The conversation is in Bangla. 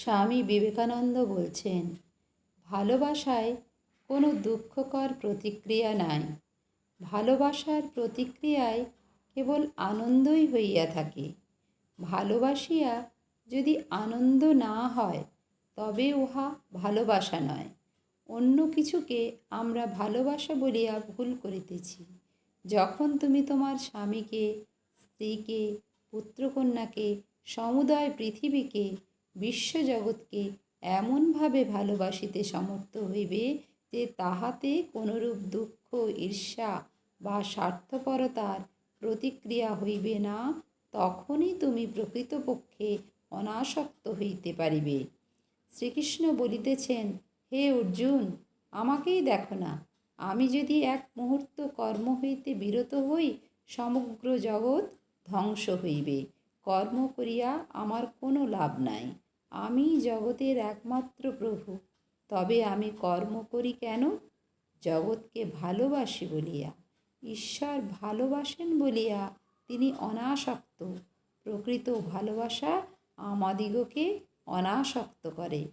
স্বামী বিবেকানন্দ বলছেন, ভালোবাসায় কোনো দুঃখকর প্রতিক্রিয়া নাই। ভালোবাসার প্রতিক্রিয়ায় কেবল আনন্দই হইয়া থাকে। ভালোবাসিয়া যদি আনন্দ না হয়, তবে উহা ভালোবাসা নয়। অন্য কিছুকে আমরা ভালোবাসা বলিয়া ভুল করিতেছি। যখন তুমি তোমার স্বামীকে, স্ত্রীকে, পুত্রকন্যাকে, সমুদয় পৃথিবীকে বিশ্বজগৎকে এমনভাবে ভালোবাসিতে সমর্থ হইবে যে তাহাতে কোনরূপ দুঃখ, ঈর্ষা বা স্বার্থপরতার প্রতিক্রিয়া হইবে না, তখনই তুমি প্রকৃতপক্ষে অনাসক্ত হইতে পারিবে। শ্রীকৃষ্ণ বলিতেছেন, হে অর্জুন, আমাকেই দেখো না, আমি যদি এক মুহূর্ত কর্ম হইতে বিরত হই, সমগ্র জগৎ ধ্বংস হইবে। কর্ম করিয়া আমার কোনো লাভ নাই। আমি জগতের একমাত্র প্রভু। তবে আমি কর্ম করি কেন? জগৎকে ভালোবাসি বলিয়া। ঈশ্বর ভালোবাসেন বলিয়া তিনি অনাসক্ত। প্রকৃত ভালোবাসা আমাদিগকে অনাসক্ত করে।